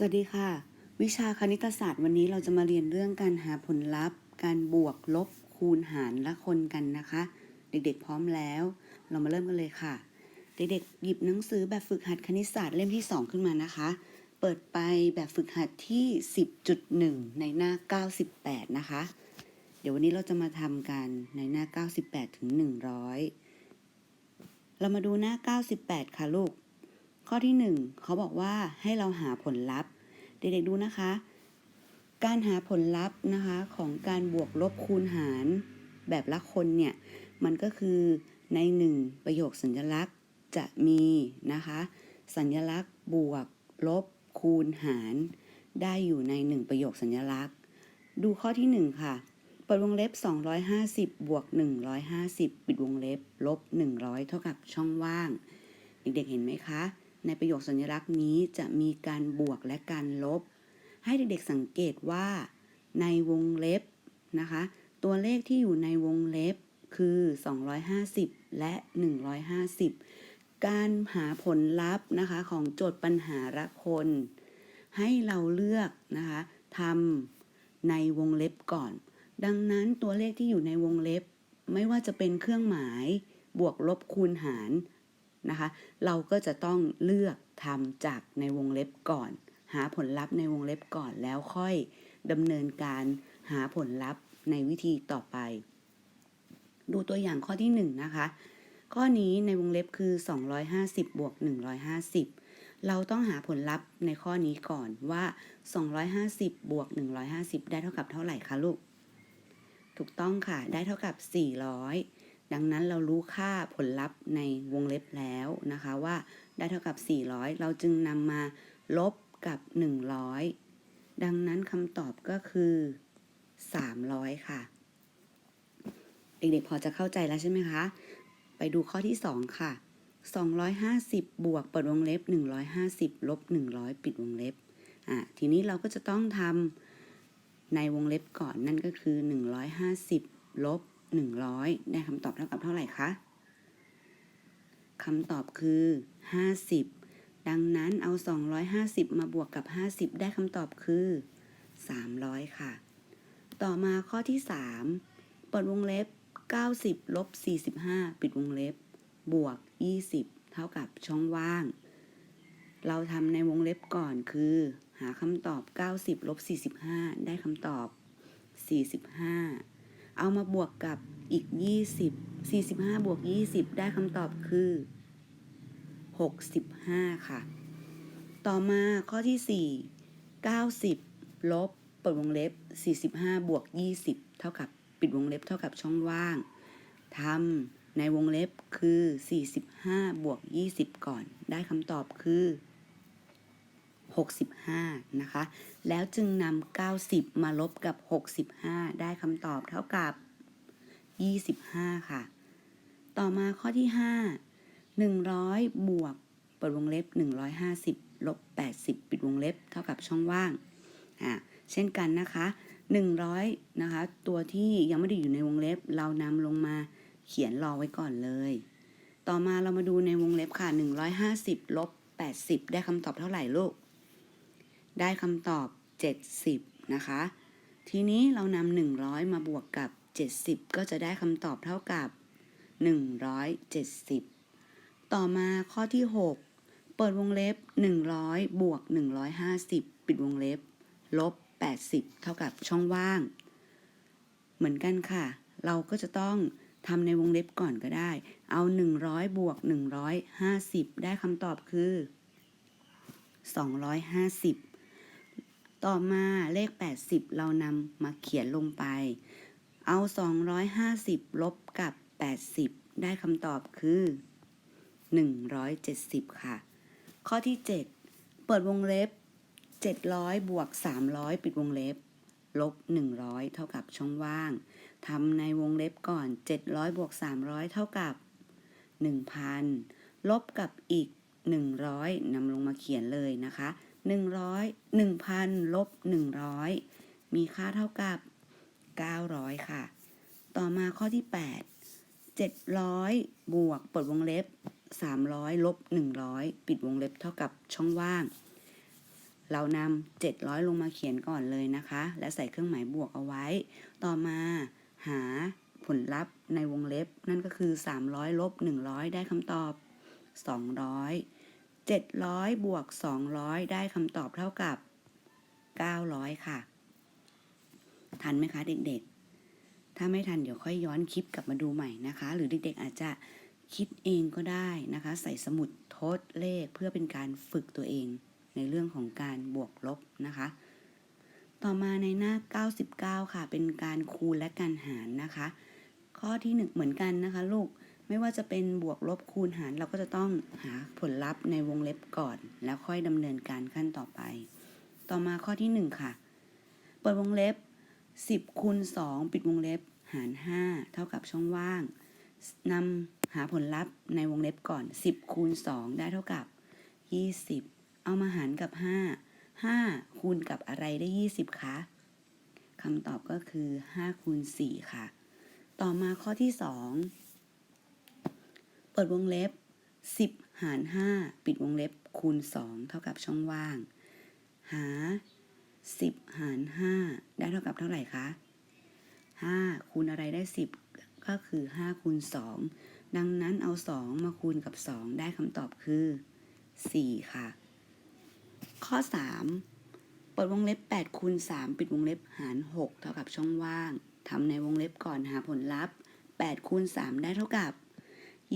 สวัสดีค่ะ วิชาคณิตศาสตร์วันนี้เราจะมาเรียนเรื่องการหาผลลัพธ์ การบวกลบคูณหารและคนกันนะคะ เด็กๆพร้อมแล้ว เรามาเริ่มกันเลยค่ะ เด็กๆหยิบหนังสือแบบฝึกหัดคณิตศาสตร์เล่มที่ 2 ขึ้นมานะคะ เปิดไปแบบฝึกหัดที่ 10.1 ในหน้า 98 นะคะ เดี๋ยววันนี้เราจะมาทำกันในหน้า 98 ถึง 100 เรามาดูหน้า 98 ค่ะลูก ข้อที่ 1เขาบอกว่าให้เราหาผลลัพธ์ เด็กๆดูนะคะ การหาผลลัพธ์นะคะของการบวกลบคูณหารแบบละคนเนี่ย มันก็คือในหนึ่งประโยคสัญลักษณ์จะมีนะคะ สัญลักษณ์บวก ลบ คูณหาร ได้อยู่ในหนึ่งประโยคสัญลักษณ์ ดูข้อที่หนึ่งค่ะเปิดวงเล็บ 250 บวก 150 ปิดวงเล็บ ลบ 100 เท่ากับช่องว่าง เด็กๆเห็นไหมคะ ในประโยคสัญลักษณ์นี้จะมีการบวกและการลบ ให้เด็กๆสังเกตว่า ในวงเล็บนะคะ ตัวเลขที่อยู่ในวงเล็บคือ 250 และ 150 การหาผลลัพธ์นะคะของโจทย์ปัญหาละคน ให้เราเลือกนะคะทำในวงเล็บก่อน ดังนั้นตัวเลขที่อยู่ในวงเล็บ ไม่ว่าจะเป็นเครื่องหมาย บวกลบคูณหาร นะคะ เราก็จะต้องเลือกทำจากในวงเล็บก่อน หาผลลัพธ์ในวงเล็บก่อนแล้วค่อยดำเนินการหาผลลัพธ์ในวิธีต่อไป ดูตัวอย่างข้อที่1นะคะ ข้อนี้ในวงเล็บคือ 250 บวก 150 เราต้องหาผลลัพธ์ในข้อนี้ก่อนว่า 250 บวก 150 ได้เท่ากับเท่าไหร่คะลูก ถูกต้องค่ะ ได้เท่ากับ 400 ดังนั้นเรารู้ค่าผลลัพธ์ในวงเล็บแล้วนะคะว่าได้เท่ากับ 400 เราจึงนำมาลบกับ 100 ดังนั้นคำตอบก็คือ 300 ค่ะ เด็กๆพอจะเข้าใจแล้วใช่ไหมคะ ไปดูข้อที่ 2 ค่ะ 250 บวกเปิดวงเล็บ 150 ลบ 100 ปิดวงเล็บ อะ ทีนี้เราก็จะต้องทำในวงเล็บก่อนนั่นก็คือ 150 ลบ 100 ได้คำตอบเท่ากับเท่าไหร่คะคำตอบคือ 50 ดังนั้นเอา 250 มาบวกกับ 50 ได้คำตอบคือ 300 ค่ะ ต่อมาข้อที่ 3 เปิดวงเล็บ 90ลบ45 ปิดวงเล็บ บวก 20 เท่ากับช่องว่าง เราทำในวงเล็บก่อนคือ หาคำตอบ 90ลบ45 ได้คำตอบ 45 เอามาบวกกับอีก 20 45 บวก 20 ได้คำตอบคือ 65 ค่ะ ต่อมาข้อที่ 4 90 ลบเปิดวงเล็บ 45 บวก 20 เท่ากับปิดวงเล็บเท่ากับช่องว่างทำในวงเล็บคือ 45 บวก 20 ก่อน ได้คำตอบคือ 65 นะคะ แล้วจึงนำ90 มาลบกับ 65 ได้คำตอบเท่ากับ 25 ค่ะ ต่อมาข้อที่ 5 100 บวกเปิดวงเล็บ 150 ลบ 80 ปิดวงเล็บ เท่ากับช่องว่าง อ่า เช่นกันนะคะ 100 นะคะ ตัวที่ยังไม่ได้อยู่ในวงเล็บ เรานำลงมาเขียนรอไว้ก่อนเลย ต่อมาเรามาดูในวงเล็บค่ะ 150 ลบ 80 ได้คำตอบเท่าไหร่ลูก ได้คำตอบ 70 นะคะ ทีนี้เรานำ100 มาบวกกับ 70 ก็จะได้คำตอบเท่ากับ 170 ต่อมาข้อที่ 6 เปิดวงเล็บ 100 บวก 150 ปิดวงเล็บ ลบ 80 เท่ากับช่องว่าง เหมือนกันค่ะ เราก็จะต้องทำในวงเล็บก่อนก็ได้ เอา 100 บวก 150 ได้คำตอบคือ 250 ต่อมาเลข 80 เรานำมาเขียนลงไป เอา 250 ลบกับ 80 ได้คำตอบคือ 170 ค่ะ ข้อที่ 7 เปิดวงเล็บ 700 บวก 300 ปิดวงเล็บ ลบ 100 เท่ากับช่องว่าง ทำในวงเล็บก่อน 700 บวก 300 เท่ากับ 1,000 ลบกับอีก 100นำลงมาเขียนเลยนะคะ 100 1,000ลบ100 มีค่าเท่ากับ 900 ค่ะ ต่อมาข้อที่ 8 700 บวกเปิดวงเล็บ 300 ลบ 100 ปิดวงเล็บเท่ากับช่องว่าง เรานำ700 ลงมาเขียนก่อนเลยนะคะ และใส่เครื่องหมายบวกเอาไว้ ต่อมาหาผลลัพธ์ในวงเล็บนั่นก็คือ 300 ลบ 100 ได้คำตอบ 200 700 บวก 200 ได้คำตอบเท่ากับ 900 ค่ะ ทันไหมคะเด็กๆ ถ้าไม่ทันเดี๋ยวค่อยย้อนคลิปกลับมาดูใหม่นะคะ หรือเด็กๆ อาจจะคิดเองก็ได้นะคะ ใส่สมุดทดเลขเพื่อเป็นการฝึกตัวเองในเรื่องของการบวกลบนะคะ ต่อมาในหน้า 99 ค่ะ เป็นการคูณและการหารนะคะ ข้อที่หนึ่งเหมือนกันนะคะลูก ไม่ว่าจะเป็นบวกลบคูณหารเราก็จะต้องหาผลลัพธ์ในวงเล็บก่อน แล้วค่อยดำเนินการขั้นต่อไป ต่อมาข้อที่ 1 ค่ะ เปิดวงเล็บ 10คูณ2ปิดวงเล็บหาร 5 เท่ากับช่องว่างนำหาผลลัพธ์ในวงเล็บก่อน 10คูณ2ได้เท่ากับ 20 เอามาหารกับ 5 5 คูณกับอะไรได้ 20 คะคำตอบก็คือ 5 คูณ 4 ค่ะ ต่อมาข้อที่ 2 ปิดวงเล็บ 10 หาร 5 ปิดวงเล็บคูณ 2 เท่ากับช่องว่าง หา 10 หาร 5 ได้เท่ากับเท่าไหร่คะ 5 คูณอะไรได้ 10 ก็คือ 5 คูณ 2 ดังนั้นเอา 2 มาคูณกับ 2 ได้คำตอบคือ 4 ค่ะ ข้อ 3 เปิดวงเล็บ 8 คูณ 3 ปิดวงเล็บหาร 6 เท่ากับช่องว่างทำในวงเล็บก่อนหาผลลัพธ์8คูณ 3 ได้เท่ากับ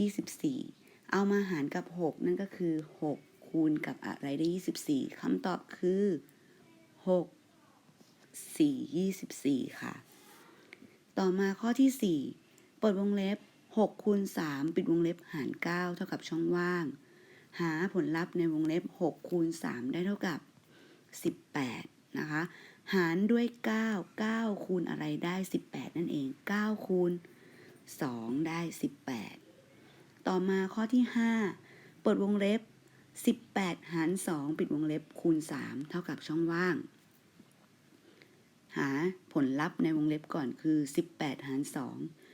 24 เอามาหารกับ 6 นั่นก็คือ 6 คูณกับอะไรได้ 24คำตอบคือ 6 4 24 ค่ะ ต่อมาข้อที่ 4 เปิดวงเล็บ 6 คูณ 3 ปิดวงเล็บหาร 9 เท่ากับช่องว่าง หาผลลัพธ์ในวงเล็บ 6 คูณ 3 ได้เท่ากับ 18 นะคะ หารด้วย 9 9 คูณอะไรได้ 18 นั่นเอง 9 คูณ2 ได้ 18 ต่อมาข้อที่ 5 เปิดวงเล็บ 18 หาร 2 ปิดวงเล็บคูณ 3 เท่ากับช่องว่าง หาผลลัพธ์ในวงเล็บก่อนคือ 18 หาร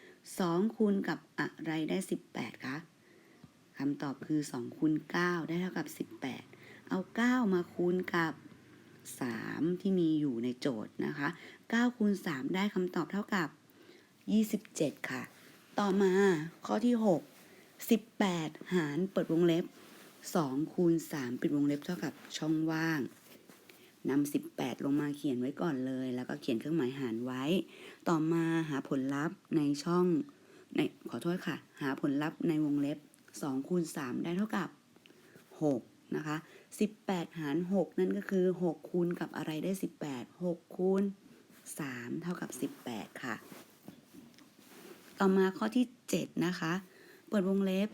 2 2 คูณกับอะไรได้ 18 คะคำตอบคือ 2 คูณ 9 ได้เท่ากับ 18 เอา 9 มาคูณกับ 3 ที่มีอยู่ในโจทย์นะคะ 9 คูณ 3 ได้คำตอบเท่ากับ 27 ค่ะ ต่อมาข้อที่ 6 18 หารเปิดวงเล็บ 2 คูณ 3 ปิดวงเล็บเท่ากับช่องว่างนำ18 ลงมาเขียนไว้ก่อนเลย แล้วก็เขียนเครื่องหมายหารไว้ ต่อมาหาผลลัพธ์ในช่องในขอโทษค่ะ หาผลลัพธ์ในวงเล็บ 2 คูณ 3 ได้เท่ากับ 6 นะคะ 18 หาร 6 นั่นก็คือ 6 คูณกับอะไรได้ 18 6 คูณ 3 เท่ากับ 18 ค่ะ ต่อมาข้อที่ 7 นะคะ เปิดวงเล็บ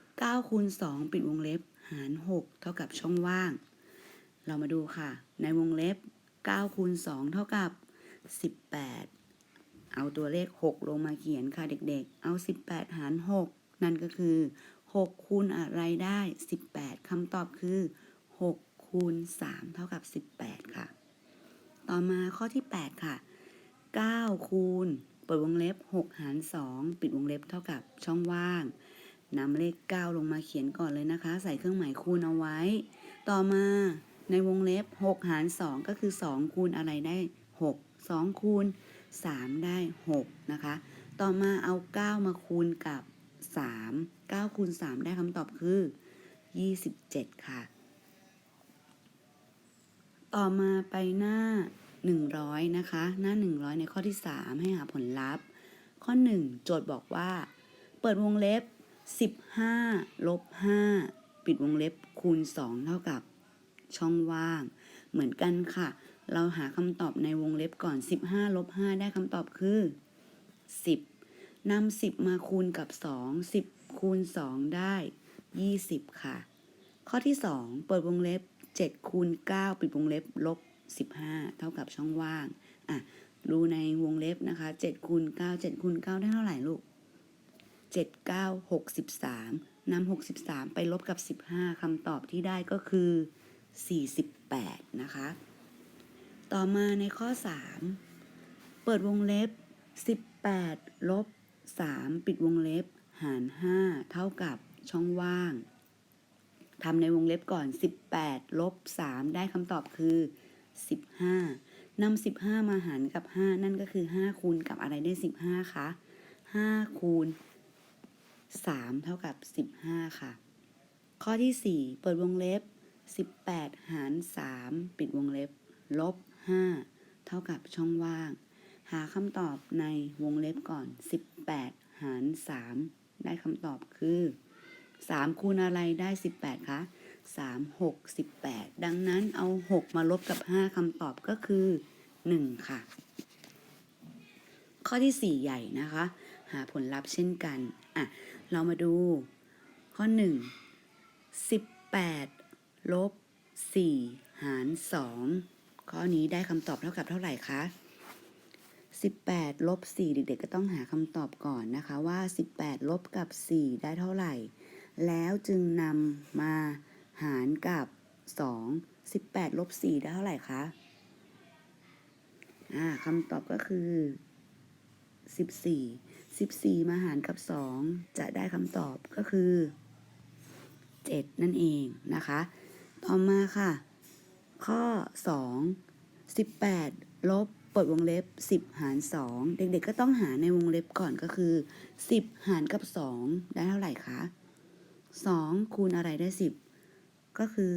9คูณ2ปิดวงเล็บหาร 6 เท่ากับช่องว่าง เรามาดูค่ะ ในวงเล็บ9คูณ2เท่ากับ 18 เอาตัวเลข 6 ลงมาเขียนค่ะเด็กๆ เอา 18 หาร 6 นั่นก็คือ 6 คูณอะไรได้ 18คำตอบคือ 6 คูณ 3 เท่ากับ 18 ค่ะ ต่อมาข้อที่ 8 ค่ะ 9 คูณ ปิดวงเล็บ 6 หาร 2 ปิดวงเล็บเท่ากับช่องว่างนำเลข 9 ลงมาเขียนก่อนเลยนะคะ ใส่เครื่องหมายคูณเอาไว้ ต่อมาในวงเล็บ 6 หาร 2 ก็คือ 2 คูณอะไรได้ 6 2 คูณ 3 ได้ 6 นะคะ ต่อมาเอา 9 มาคูณกับ 3 9 คูณ 3 ได้คำตอบคือ 27 ค่ะ ต่อมาไปหน้า 100 นะคะ หน้า 100 ในข้อที่ 3 ให้หาผลลัพธ์ ข้อ 1 โจทย์บอกว่า เปิดวงเล็บ 15 ลบ 5 ปิดวงเล็บคูณ 2 เท่ากับช่องว่าง เหมือนกันค่ะ เราหาคำตอบในวงเล็บก่อน 15 ลบ 5 ได้คำตอบคือ 10นำ10 มาคูณกับ 2 10 คูณ 2 ได้ 20 ค่ะ ข้อที่ 2 เปิดวงเล็บ7คูณ9ปิดวงเล็บลบ 15 เท่ากับช่องว่างอะดูในวงเล็บนะคะ7คูณ9 7คูณ9ได้เท่าไหร่ลูก 7 9 63นำ63 ไปลบกับ 15คำตอบที่ได้ก็คือ 48 นะคะ ต่อมาในข้อ 3 เปิดวงเล็บ 18 ลบ 3 ปิดวงเล็บ หาร 5 เท่ากับช่องว่างทำในวงเล็บก่อน 18 ลบ 3 ได้คำตอบคือ 15นำ15 มาหารกับ 5 นั่นก็คือ 5 คูณกับอะไรได้ 15คะ5คูณ3 เท่ากับ 15 ค่ะ ข้อที่ 4 เปิดวงเล็บ 18 หาร 3 ปิดวงเล็บ ลบ 5 เท่ากับช่องว่าง หาคำตอบในวงเล็บก่อน 18 หาร 3 ได้คำตอบคือ 3 คูณอะไรได้ 18 คะ 3 6 18 ดังนั้นเอา 6 มาลบกับ 5คำตอบก็คือ 1 ค่ะ ข้อที่ 4 ใหญ่นะคะ หาผลลัพธ์เช่นกัน อะ เรามาดู ข้อ 1 18ลบ4หาร 2 ข้อนี้ได้คำตอบเท่ากับเท่าไหร่คะ18ลบ4เด็กๆก็ต้องหาคำตอบก่อนนะคะว่า 18ลบกับ 4 ได้เท่าไหร่ แล้วจึงนำมา หารกับ 2 18ลบ4ได้เท่าไหร่คะอ่าคำตอบก็คือ 14 14 มาหารกับ 2 จะได้คำตอบก็คือ 7 นั่นเองนะคะ ต่อมาค่ะ ข้อ 2 18 ลบเปิดวงเล็บ 10 หาร 2 เด็กๆก็ต้องหาในวงเล็บก่อนก็คือ 10 หารกับ 2 ได้เท่าไหร่คะ 2 คูณอะไรได้ 10 ก็คือ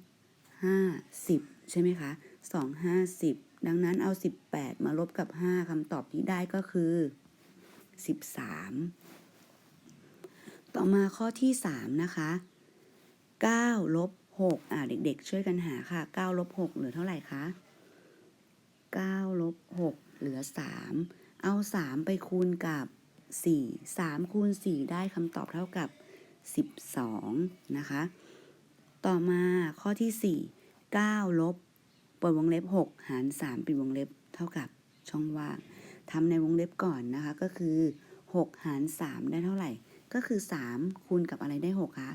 2 5 10ใช่ไหมคะ2 5 10ดังนั้นเอา18มาลบกับ5คำตอบที่ได้ก็คือ13ต่อมาข้อที่3นะคะ9ลบ6อ่าเด็กๆ ช่วยกันหาค่ะ9ลบ6เหลือเท่าไหร่คะ9ลบ6เหลือ3เอา3ไปคูณกับ4 3คูณ4ได้คำตอบเท่ากับ12นะคะ ต่อมาข้อที่ 4 9 ลบเปิดวงเล็บ 6 หาร 3 ปิดวงเล็บเท่ากับช่องว่างทำในวงเล็บก่อนนะคะ ก็คือ 6 หาร 3 ได้เท่าไหร่ ก็คือ 3 คูณกับอะไรได้ 6 คะ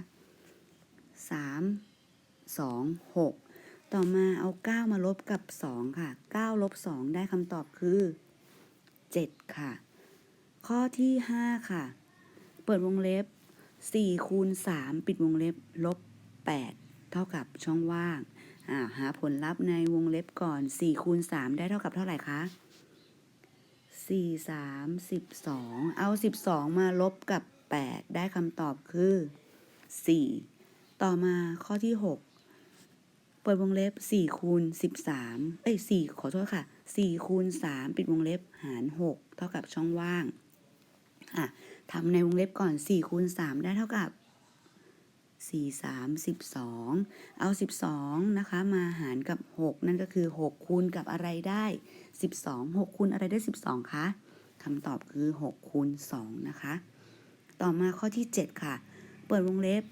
3 2 6 ต่อมาเอา 9 มาลบกับ 2 ค่ะ 9 ลบ 2 ได้คำตอบคือ 7 ค่ะ ข้อที่ 5 ค่ะ เปิดวงเล็บ 4 คูณ 3 ปิดวงเล็บ ลบ 8 เท่ากับช่องว่างาหาผลลัพธ์ในวงเล็บก่อน4คูณ3ได้เท่ากับเท่าไหร่คะ4 3 12 เอา 12 มาลบกับ 8 ได้คำตอบคือ 4 ต่อมาข้อที่ 6 เปิดวงเล็บ 4 คูณ 13 เอ้ย 4 ขอโทษค่ะ 4 คูณ 3 ปิดวงเล็บหาร 6 เท่ากับช่องว่าง อะทำในวงเล็บก่อน 4 คูณ 3 ได้เท่ากับ 4 3 12 เอา 12 นะคะ มาหารกับ 6 นั่นก็คือ 6 คูณกับอะไรได้ 12 6 คูณอะไรได้ 12 คะคำตอบคือ 6 คูณ 2 นะคะ ต่อมาข้อที่ 7 ค่ะ เปิดวงเล็บ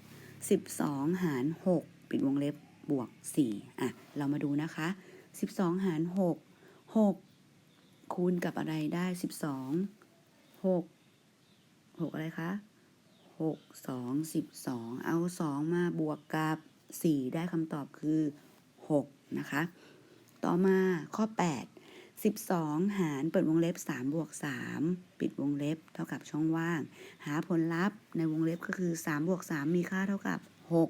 12 หาร 6 ปิดวงเล็บบวก 4 อะ เรามาดูนะคะ 12 หาร 6 6 คูณกับอะไรได้ 12 6 6 อะไรคะ 6 2 12เอา2มาบวกกับ4ได้คำตอบคือ6นะคะ ต่อมาข้อ8 12หารเปิดวงเล็บ3บวก3ปิดวงเล็บเท่ากับช่องว่าง หาผลลัพธ์ในวงเล็บก็คือ3บวก3มีค่าเท่ากับ6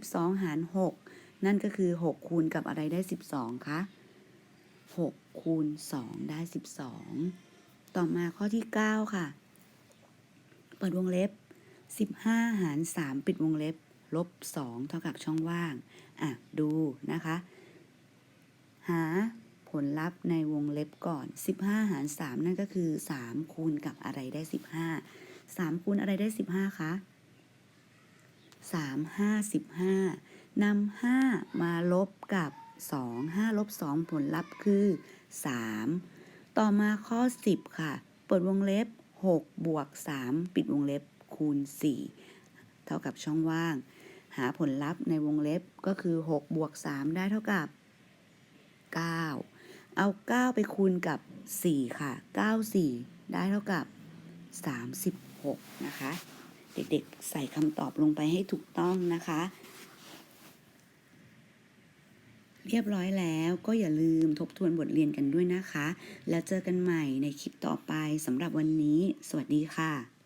12หาร6นั่นก็คือ6คูณกับอะไรได้12คะ6คูณ2ได้12ต่อมาข้อที่9ค่ะ เปิดวงเล็บ 15 หาร 3 ปิดวงเล็บ ลบ 2 เท่ากับช่องว่าง อะ ดูนะคะ หาผลลัพธ์ในวงเล็บก่อน 15 หาร 3 นั่นก็คือ 3 คูณกับอะไรได้ 15 3 คูณอะไรได้ 15 คะ 3 5 15นำ5มาลบกับ 2 5 ลบ 2 ผลลัพธ์คือ 3 ต่อมาข้อ 10 ค่ะ เปิดวงเล็บ 6 บวก 3 ปิดวงเล็บ คูณ 4 เท่ากับช่องว่าง หาผลลัพธ์ในวงเล็บก็คือ 6 บวก 3 ได้เท่ากับ 9 เอา 9 ไปคูณกับ 4 ค่ะ 9 4 ได้เท่ากับ 36 นะคะ เด็กๆ ใส่คำตอบลงไปให้ถูกต้องนะคะเรียบร้อยแล้วก็อย่าลืมทบทวนบทเรียนกันด้วยนะคะ แล้วเจอกันใหม่ในคลิปต่อไปสำหรับวันนี้ สวัสดีค่ะ